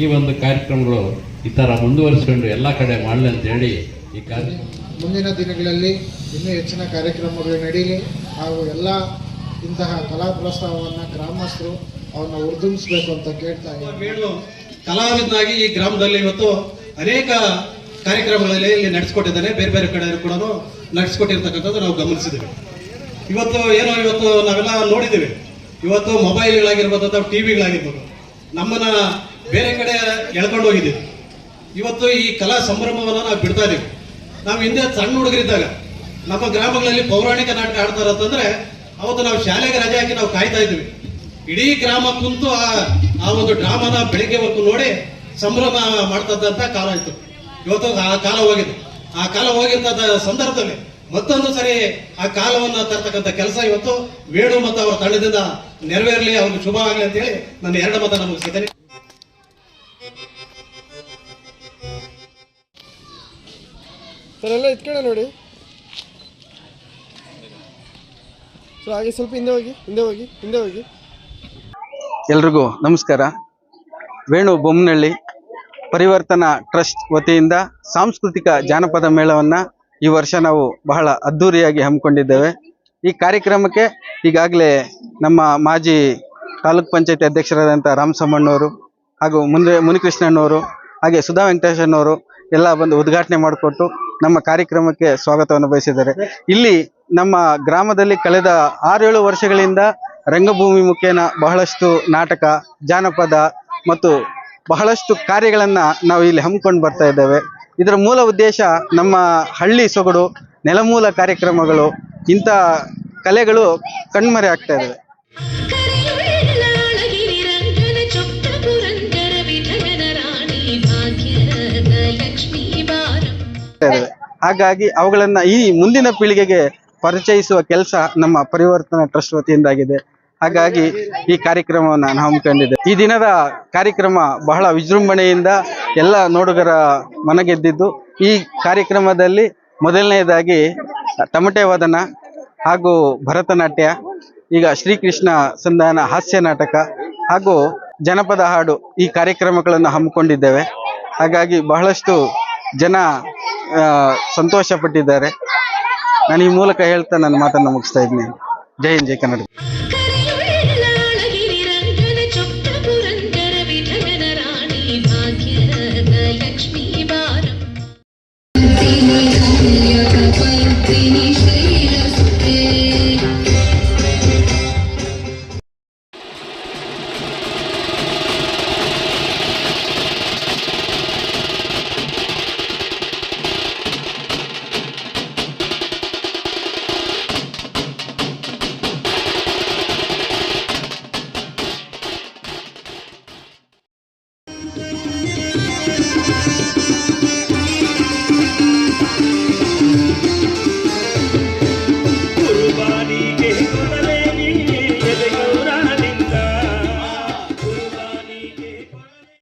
ಈ ಒಂದು ಕಾರ್ಯಕ್ರಮಗಳು ಈ ಥರ ಮುಂದುವರಿಸಿಕೊಂಡು ಎಲ್ಲ ಕಡೆ ಮಾಡಲಿ ಅಂತ ಹೇಳಿ ಈ ಕಾರ್ಯ ಮುಂದಿನ ದಿನಗಳಲ್ಲಿ ಇನ್ನೂ ಹೆಚ್ಚಿನ ಕಾರ್ಯಕ್ರಮಗಳು ನಡೀಲಿ ಹಾಗೂ ಎಲ್ಲ ಇಂತಹ ಕಲಾ ಪ್ರಸ್ತಾವವನ್ನು ಗ್ರಾಮಸ್ಥರು ಅವನ್ನ ಉರ್ದುಂಬಿಸ್ಬೇಕು ಅಂತ ಕೇಳ್ತಾ ಇದ್ದಾರೆ ಕಲಾವಿದನಾಗಿ ಈ ಗ್ರಾಮದಲ್ಲಿ ಇವತ್ತು ಅನೇಕ ಕಾರ್ಯಕ್ರಮಗಳಲ್ಲಿ ಇಲ್ಲಿ ನಡೆಸ್ಕೊಟ್ಟಿದ್ದಾನೆ. ಬೇರೆ ಬೇರೆ ಕಡೆ ಕೂಡ ನಡೆಸ್ಕೊಟ್ಟಿರ್ತಕ್ಕಂಥದ್ದು ನಾವು ಗಮನಿಸಿದ್ದೇವೆ. ಇವತ್ತು ಏನೋ ಇವತ್ತು ನಾವೆಲ್ಲ ನೋಡಿದ್ದೀವಿ. ಇವತ್ತು ಮೊಬೈಲ್ಗಳಾಗಿರ್ಬೋದು ಅಥವಾ ಟಿವಿಗಳಾಗಿರ್ಬೋದು ನಮ್ಮನ್ನ ಬೇರೆ ಕಡೆ ಎಳ್ಕೊಂಡು ಹೋಗಿದ್ದೀವಿ ಇವತ್ತು ಈ ಕಲಾ ಸಂಭ್ರಮವನ್ನು ನಾವು ಬಿಡ್ತಾ ಇದೀವಿ. ನಾವು ಹಿಂದೆ ಸಣ್ಣ ಹುಡುಗರಿದ್ದಾಗ, ನಮ್ಮ ಗ್ರಾಮಗಳಲ್ಲಿ ಪೌರಾಣಿಕ ನಾಟಕ ಆಡ್ತಾರೆ ಅಂತಂದ್ರೆ, ಅವತ್ತು ನಾವು ಶಾಲೆಗೆ ರಜೆ ಹಾಕಿ ನಾವು ಕಾಯ್ತಾ ಇದ್ವಿ. ಇಡೀ ಗ್ರಾಮ ಕುಂತು ಆ ಒಂದು ಡ್ರಾಮಾನ ಬೆಳಿಗ್ಗೆವರೆಗೂ ನೋಡಿ ಸಂಭ್ರಮ ಮಾಡ್ತದಂತ ಕಾಲ ಇತ್ತು. ಇವತ್ತು ಆ ಕಾಲ ಹೋಗಿದೆ. ಆ ಕಾಲ ಹೋಗಿರ್ತದ ಸಂದರ್ಭದಲ್ಲಿ ಮತ್ತೊಂದು ಸರಿ ಆ ಕಾಲವನ್ನ ತರ್ತಕ್ಕಂಥ ಕೆಲಸ ಇವತ್ತು, ವೇಣು ಮತ್ತು ಅವರ ತಂಡದಿಂದ ನೆರವೇರಲಿ, ಅವ್ರಿಗೆ ಶುಭ ಆಗಲಿ ಅಂತ ಹೇಳಿ ನನ್ನ ಎರಡು ಮತ ನಮಗೆ ಸಿಗ್ತೇನೆ ಸರ್ ನೋಡಿ. ಸೊ ಹಾಗೆ ಸ್ವಲ್ಪ ಹಿಂದೆ ಹೋಗಿ ಹಿಂದೆ ಹೋಗಿ ಹಿಂದೆ ಹೋಗಿ. ಎಲ್ರಿಗೂ ನಮಸ್ಕಾರ. ವೇಣು ಬೊಮ್ಮನಹಳ್ಳಿ ಪರಿವರ್ತನಾ ಟ್ರಸ್ಟ್ ವತಿಯಿಂದ ಸಾಂಸ್ಕೃತಿಕ ಜಾನಪದ ಮೇಳವನ್ನು ಈ ವರ್ಷ ನಾವು ಬಹಳ ಅದ್ಧೂರಿಯಾಗಿ ಹಮ್ಮಿಕೊಂಡಿದ್ದೇವೆ. ಈ ಕಾರ್ಯಕ್ರಮಕ್ಕೆ ಈಗಾಗಲೇ ನಮ್ಮ ಮಾಜಿ ತಾಲೂಕ್ ಪಂಚಾಯತಿ ಅಧ್ಯಕ್ಷರಾದಂಥ ರಾಮಸಮ್ಮಣ್ಣವರು ಹಾಗೂ ಮುಂದೆ ಮುನಿಕೃಷ್ಣಣ್ಣವರು, ಹಾಗೆ ಸುಧಾ ವೆಂಕಟೇಶಣ್ಣವರು ಎಲ್ಲ ಬಂದು ಉದ್ಘಾಟನೆ ಮಾಡಿಕೊಟ್ಟು ನಮ್ಮ ಕಾರ್ಯಕ್ರಮಕ್ಕೆ ಸ್ವಾಗತವನ್ನು ಬಯಸಿದ್ದಾರೆ. ಇಲ್ಲಿ ನಮ್ಮ ಗ್ರಾಮದಲ್ಲಿ ಕಳೆದ ಆರೇಳು ವರ್ಷಗಳಿಂದ ರಂಗಭೂಮಿ ಮುಖೇನ ಬಹಳಷ್ಟು ನಾಟಕ, ಜಾನಪದ ಮತ್ತು ಬಹಳಷ್ಟು ಕಾರ್ಯಗಳನ್ನ ನಾವು ಇಲ್ಲಿ ಹಮ್ಮಿಕೊಂಡು ಬರ್ತಾ ಇದ್ದೇವೆ. ಇದರ ಮೂಲ ಉದ್ದೇಶ ನಮ್ಮ ಹಳ್ಳಿ ಸೊಗಡು, ನೆಲಮೂಲ ಕಾರ್ಯಕ್ರಮಗಳು, ಇಂಥ ಕಲೆಗಳು ಕಣ್ಮರೆ ಆಗ್ತಾ ಇದ್ದಾವೆ. ಹಾಗಾಗಿ ಅವುಗಳನ್ನ ಈ ಮುಂದಿನ ಪೀಳಿಗೆಗೆ ಪರಿಚಯಿಸುವ ಕೆಲಸ ನಮ್ಮ ಪರಿವರ್ತನಾ ಟ್ರಸ್ಟ್ ವತಿಯಿಂದಾಗಿದೆ. ಹಾಗಾಗಿ ಈ ಕಾರ್ಯಕ್ರಮವನ್ನು ನಾನು ಹಮ್ಮಿಕೊಂಡಿದ್ದೆ ಈ ದಿನದ ಕಾರ್ಯಕ್ರಮ ಬಹಳ ವಿಜೃಂಭಣೆಯಿಂದ ಎಲ್ಲ ನೋಡುಗರ ಮನಗೆದ್ದಿದ್ದು, ಈ ಕಾರ್ಯಕ್ರಮದಲ್ಲಿ ಮೊದಲನೆಯದಾಗಿ ತಮಟೆ ವಾದನ ಹಾಗೂ ಭರತನಾಟ್ಯ, ಈಗ ಶ್ರೀಕೃಷ್ಣ ಸಂಧಾನ ಹಾಸ್ಯ ನಾಟಕ ಹಾಗೂ ಜನಪದ ಹಾಡು ಈ ಕಾರ್ಯಕ್ರಮಗಳನ್ನು ಹಮ್ಮಿಕೊಂಡಿದ್ದೇವೆ. ಹಾಗಾಗಿ ಬಹಳಷ್ಟು ಜನ ಸಂತೋಷ ಪಟ್ಟಿದ್ದಾರೆ ನಾನು ಈ ಮೂಲಕ ಹೇಳ್ತಾ ನನ್ನ ಮಾತನ್ನು ಮುಗಿಸ್ತಾ ಇದ್ದೀನಿ. ಜೈ ಹಿಂದ್ ಜೈ ಕನ್ನಡ.